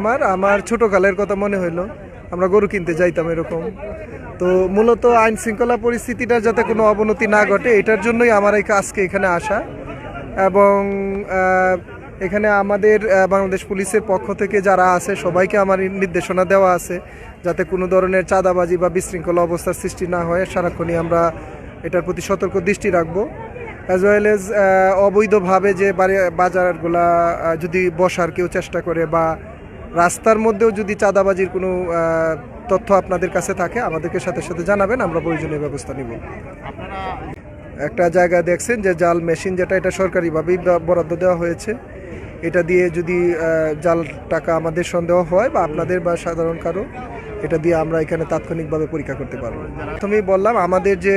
আমার। আমার ছোট কালের কথা মনে হইল, আমরা গরু কিনতে যাইতাম এরকম। তো মূলত আইন শৃঙ্খলা পরিস্থিতিটার যাতে কোনো অবনতি না ঘটে, এটার জন্যই আমার এই আজকে এখানে আসা। এবং এখানে আমাদের বাংলাদেশ পুলিশের পক্ষ থেকে যারা আছে, সবাইকে আমার নির্দেশনা দেওয়া আছে, যাতে কোনো ধরনের চাঁদাবাজি বা বিশৃঙ্খলা অবস্থার সৃষ্টি না হয়। সারাক্ষণই আমরা এটার প্রতি সতর্ক দৃষ্টি রাখব। অ্যাজ ওয়েল এজ অবৈধভাবে যে বাজারগুলা যদি বসার কেউ চেষ্টা করে বা রাস্তার মধ্যেও যদি চাঁদাবাজির কোনো তথ্য আপনাদের কাছে থাকে আমাদেরকে সাথে সাথে জানাবেন আমরা প্রয়োজনীয় ব্যবস্থা নিব। একটা জায়গা দেখছেন যে জাল মেশিন যেটা এটা সরকারিভাবেই বরাদ্দ দেওয়া হয়েছে। এটা দিয়ে যদি জাল টাকা আমাদের সন্দেহ হয় বা আপনাদের বা সাধারণ কারও এটা দিয়ে আমরা এখানে তাৎক্ষণিকভাবে পরীক্ষা করতে পারব। প্রথমেই বললাম আমাদের যে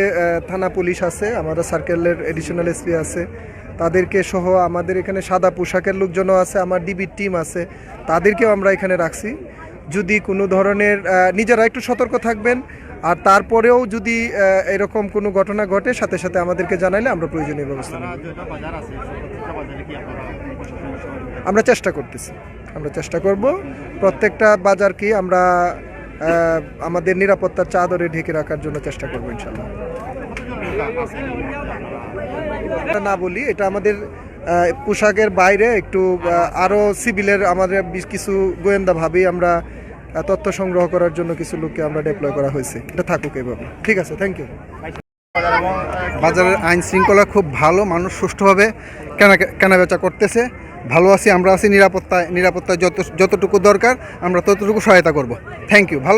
থানা পুলিশ আছে আমাদের সার্কেলের এডিশনাল এসপি আছে তাদেরকে সহ আমাদের এখানে সাদা পোশাকের লোকজনও আছে, আমার ডিবির টিম আছে, তাদেরকেও আমরা এখানে রাখছি। যদি কোনো ধরনের নিজেরা একটু সতর্ক থাকবেন, আর তারপরেও যদি এরকম কোনো ঘটনা ঘটে, সাথে সাথে আমাদেরকে জানাইলে আমরা প্রয়োজনীয় ব্যবস্থা আমরা চেষ্টা করতেছি, আমরা চেষ্টা করব। প্রত্যেকটা বাজারকে আমরা আমাদের নিরাপত্তার চাদরে ঢেকে রাখার জন্য চেষ্টা করব ইনশাল্লাহ না বলি এটা আমাদের পোশাকের বাইরে একটু আহ, আরও সিভিলের আমাদের কিছু গোয়েন্দা ভাবেই আমরা তথ্য সংগ্রহ করার জন্য কিছু লোককে আমরা ডেপ্লয় করা হয়েছে। এটা থাকুক এইভাবে ঠিক আছে থ্যাংক ইউ বাজারের আইন শৃঙ্খলা খুব ভালো মানুষ সুষ্ঠুভাবে কেনা কেনাবেচা করতেছে। ভালো আছি আমরা আছি নিরাপত্তায় নিরাপত্তায় যত যতটুকু দরকার আমরা ততটুকু সহায়তা করব। থ্যাংক ইউ ভালো